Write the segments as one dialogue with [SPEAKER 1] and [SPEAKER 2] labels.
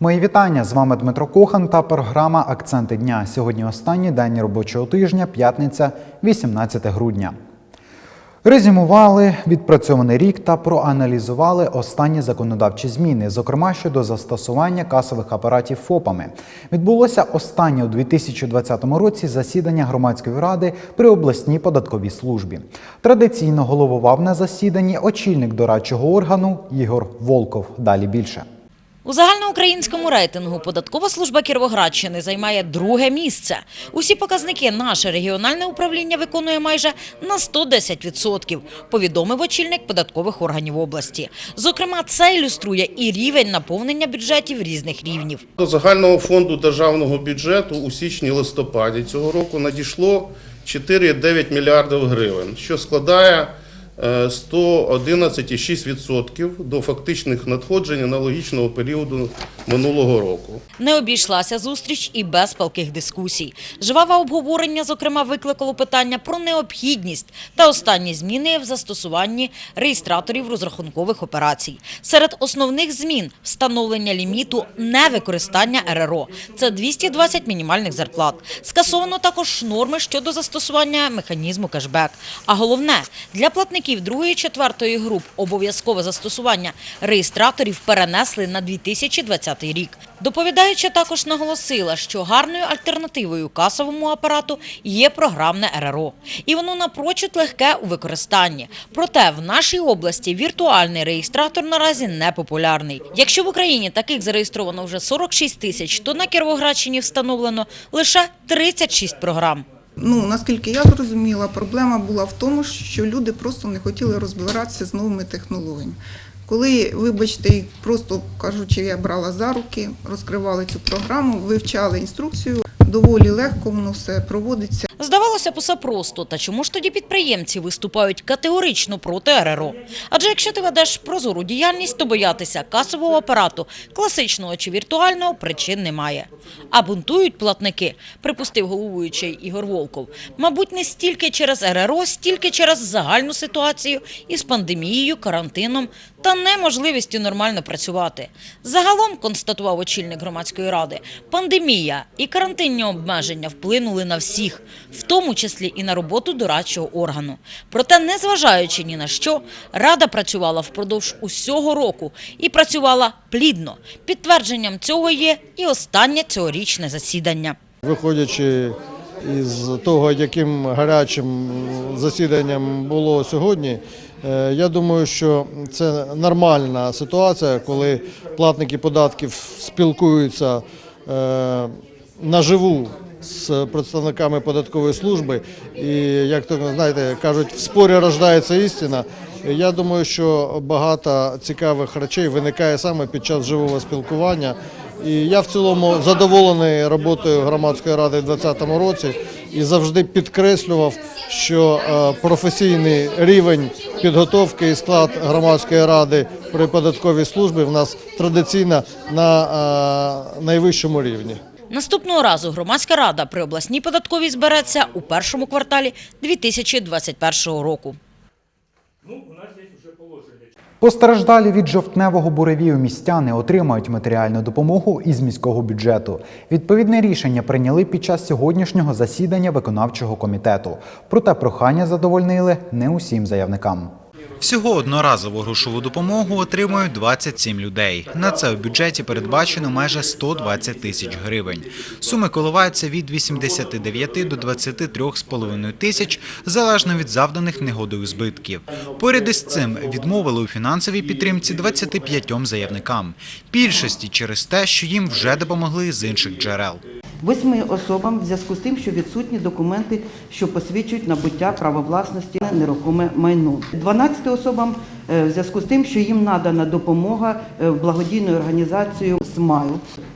[SPEAKER 1] Мої вітання з вами Дмитро Кохан та програма Акценти дня. Сьогодні останній день робочого тижня, п'ятниця, 18 грудня. Резюмували відпрацьований рік та проаналізували останні законодавчі зміни, зокрема щодо застосування касових апаратів ФОПами. Відбулося останнє у 2020 році засідання громадської ради при обласній податковій службі. Традиційно головував на засіданні очільник дорадчого органу Ігор Волков. Далі більше.
[SPEAKER 2] У загальноукраїнському рейтингу податкова служба Кіровоградщини займає друге місце. Усі показники наше регіональне управління виконує майже на 110%, повідомив очільник податкових органів області. Зокрема, це ілюструє і рівень наповнення бюджетів різних рівнів.
[SPEAKER 3] До загального фонду державного бюджету у січні-листопаді цього року надійшло 4,9 мільярдів гривень, що складає 111,6% до фактичних надходжень аналогічного періоду минулого року.
[SPEAKER 2] Не обійшлася зустріч і без палких дискусій. Жваве обговорення, зокрема, викликало питання про необхідність та останні зміни в застосуванні реєстраторів розрахункових операцій. Серед основних змін – встановлення ліміту невикористання РРО. Це 220 мінімальних зарплат. Скасовано також норми щодо застосування механізму кешбек. А головне, для платників другої четвертої груп обов'язкове застосування реєстраторів перенесли на 2020 рік. Доповідаюча також наголосила, що гарною альтернативою касовому апарату є програмне РРО. І воно напрочуд легке у використанні. Проте в нашій області віртуальний реєстратор наразі не популярний. Якщо в Україні таких зареєстровано вже 46 тисяч, то на Кіровоградщині встановлено лише 36 програм.
[SPEAKER 4] Ну, наскільки я зрозуміла, проблема була в тому, що люди просто не хотіли розбиратися з новими технологіями. Коли, вибачте, просто кажучи, я брала за руки, розкривали цю програму, вивчали інструкцію, доволі легко воно все проводиться.
[SPEAKER 2] Здавалося б, усе просто. Та чому ж тоді підприємці виступають категорично проти РРО? Адже якщо ти ведеш прозору діяльність, то боятися касового апарату, класичного чи віртуального, причин немає. А бунтують платники, припустив головуючий Ігор Волков, мабуть, не стільки через РРО, стільки через загальну ситуацію із пандемією, карантином та неможливістю нормально працювати. Загалом, констатував очільник громадської ради, пандемія і карантинні обмеження вплинули на всіх, в тому числі і на роботу дорадчого органу. Проте, незважаючи ні на що, рада працювала впродовж усього року і працювала плідно. Підтвердженням цього є і останнє цьогорічне засідання.
[SPEAKER 5] Виходячи із того, яким гарячим засіданням було сьогодні, е, я думаю, що це нормальна ситуація, коли платники податків спілкуються е, наживу з представниками податкової служби. І як то знаєте, кажуть, в спорі рождається істина. Я думаю, що багато цікавих речей виникає саме під час живого спілкування. І я в цілому задоволений роботою громадської ради у 2020 році і завжди підкреслював, що е, професійний рівень підготовки і склад громадської ради при податковій службі в нас традиційно на е, найвищому рівні.
[SPEAKER 2] Наступного разу громадська рада при обласній податковій збереться у першому кварталі 2021 року.
[SPEAKER 1] Постраждалі від жовтневого буревію містяни отримають матеріальну допомогу із міського бюджету. Відповідне рішення прийняли під час сьогоднішнього засідання виконавчого комітету. Проте прохання задовольнили не усім заявникам.
[SPEAKER 6] Всього одноразову грошову допомогу отримують 27 людей. На це у бюджеті передбачено майже 120 тисяч гривень. Суми коливаються від 89 до 23,5 тисяч, залежно від завданих негодою збитків. Поряд із цим відмовили у фінансовій підтримці 25 заявникам. Більшості через те, що їм вже допомогли з інших джерел.
[SPEAKER 7] Восьми особам в зв'язку з тим, що відсутні документи, що посвідчують набуття права власності на нерухоме майно. 12 особам е, в зв'язку з тим, що їм надана допомога е, благодійною організацією «Смайл».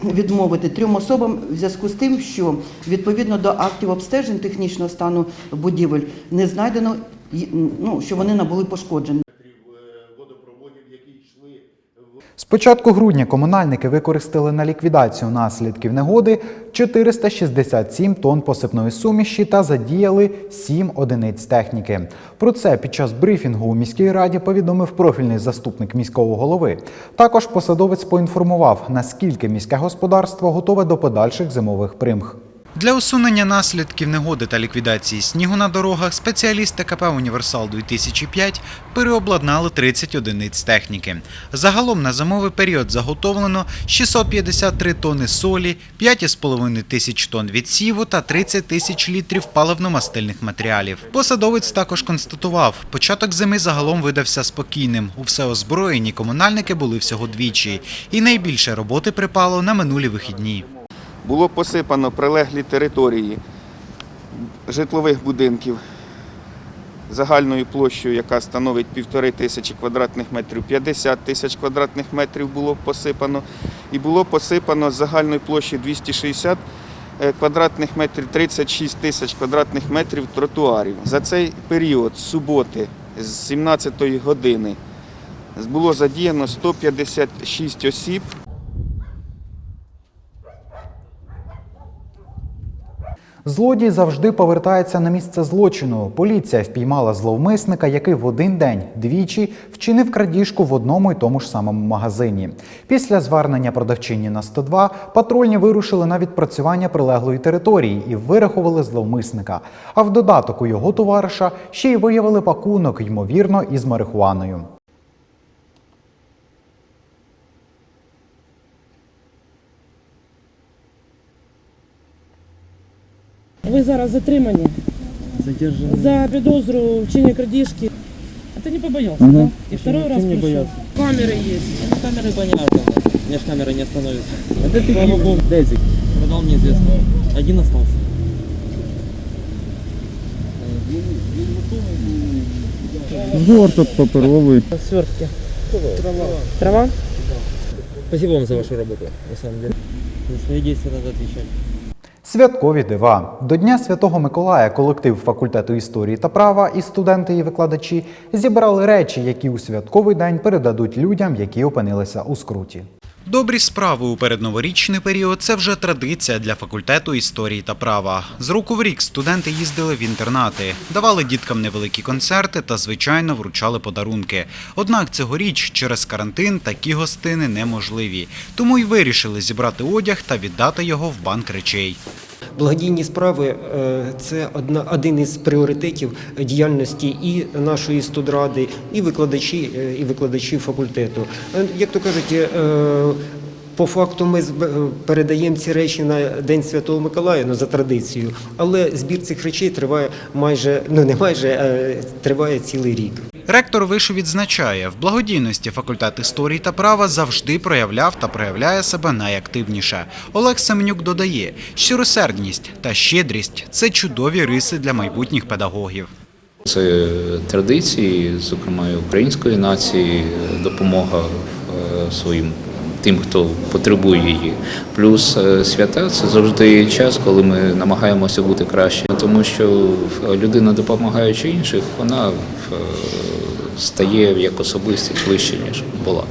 [SPEAKER 7] Відмовити трьом особам в зв'язку з тим, що відповідно до актів обстежень технічного стану будівель не знайдено, ну, що вони набули пошкоджень.
[SPEAKER 1] З початку грудня комунальники використали на ліквідацію наслідків негоди 467 тонн посипної суміші та задіяли 7 одиниць техніки. Про це під час брифінгу у міській раді повідомив профільний заступник міського голови. Також посадовець поінформував, наскільки міське господарство готове до подальших зимових примх.
[SPEAKER 6] Для усунення наслідків негоди та ліквідації снігу на дорогах спеціалісти КП Універсал 2005 переобладнали 30 одиниць техніки. Загалом на зимовий період заготовлено 653 тонни солі, 5,5 тисяч тонн відсіву та 30 тисяч літрів паливно-мастильних матеріалів. Посадовець також констатував, початок зими загалом видався спокійним. У всеозброєнні комунальники були всього двічі, і найбільше роботи припало на минулі вихідні.
[SPEAKER 8] Було посипано прилеглі території житлових будинків загальною площею, яка становить півтори тисячі квадратних метрів, 50 тисяч квадратних метрів було посипано. І було посипано з загальної площі 260 е, квадратних метрів, 36 тисяч квадратних метрів тротуарів. За цей період з суботи з 17 години було задіяно 156 осіб.
[SPEAKER 1] Злодій завжди повертається на місце злочину. Поліція впіймала зловмисника, який в один день двічі вчинив крадіжку в одному й тому ж самому магазині. Після звернення продавчині на 102 патрульні вирушили на відпрацювання прилеглої території і вирахували зловмисника. А в додаток у його товариша ще й виявили пакунок, ймовірно, із марихуаною.
[SPEAKER 9] Ви зараз затримані
[SPEAKER 10] Задержали.
[SPEAKER 9] за підозру вчинення крадіжки. А ти не побоявся,
[SPEAKER 10] Мгм.
[SPEAKER 9] да? И второй
[SPEAKER 10] Чем
[SPEAKER 9] раз
[SPEAKER 10] не
[SPEAKER 9] пришел.
[SPEAKER 10] бояться?
[SPEAKER 9] Камеры есть.
[SPEAKER 10] Камеры понятно. Меня ж камера не остановит. Это ты Слава богу. Дезик. Продал неизвестно. Один остался.
[SPEAKER 11] Згорток паперовий.
[SPEAKER 9] Свертки. Трава. Трава?
[SPEAKER 10] Спасибо вам за вашу работу, на самом деле. За свои действия надо отвечать.
[SPEAKER 1] Святкові дива до Дня Святого Миколая колектив факультету історії та права і студенти і викладачі зібрали речі, які у святковий день передадуть людям, які опинилися у скруті.
[SPEAKER 6] Добрі справи у передноворічний період це вже традиція для факультету історії та права. З року в рік студенти їздили в інтернати, давали діткам невеликі концерти та, звичайно, вручали подарунки. Однак цьогоріч через карантин такі гостини неможливі. Тому й вирішили зібрати одяг та віддати його в банк речей.
[SPEAKER 12] Благодійні справи е, це одна один із пріоритетів діяльності і нашої студради, і викладачі, е, і викладачі факультету. Е, Як то кажуть, по факту ми передаємо ці речі на День Святого Миколая, ну за традицією, але збір цих речей триває майже ну не майже е, триває цілий рік.
[SPEAKER 6] Ректор вишу відзначає, в благодійності факультет історії та права завжди проявляв та проявляє себе найактивніше. Олег Семенюк додає, щиросердність та щедрість це чудові риси для майбутніх педагогів.
[SPEAKER 13] Це традиції, зокрема і української нації, допомога е, своїм тим, хто потребує її. Плюс е, свята це завжди час, коли ми намагаємося бути краще, тому що людина, допомагаючи інших, вона е, стає як особистість вище, ніж була.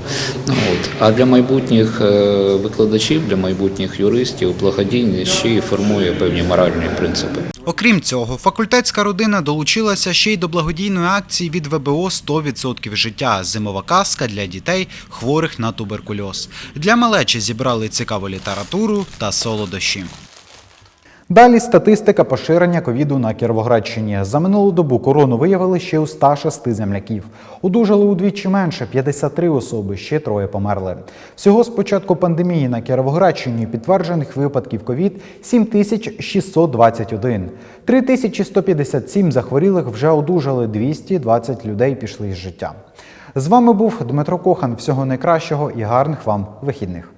[SPEAKER 13] Ну, От. А для майбутніх е, викладачів, для майбутніх юристів, благодійність ще й формує певні моральні принципи.
[SPEAKER 6] Окрім цього, факультетська родина долучилася ще й до благодійної акції від ВБО «100% життя. Зимова казка для дітей, хворих на туберкульоз. Для малечі зібрали цікаву літературу та солодощі.
[SPEAKER 1] Далі статистика поширення ковіду на Кіровоградщині. За минулу добу корону виявили ще у 106 земляків. Одужали удвічі менше 53 особи, ще троє померли. Всього з початку пандемії на Кіровоградщині підтверджених випадків ковід 7621. 3157 захворілих вже одужали, 220 людей пішли з життя. З вами був Дмитро Кохан. Всього найкращого і гарних вам вихідних.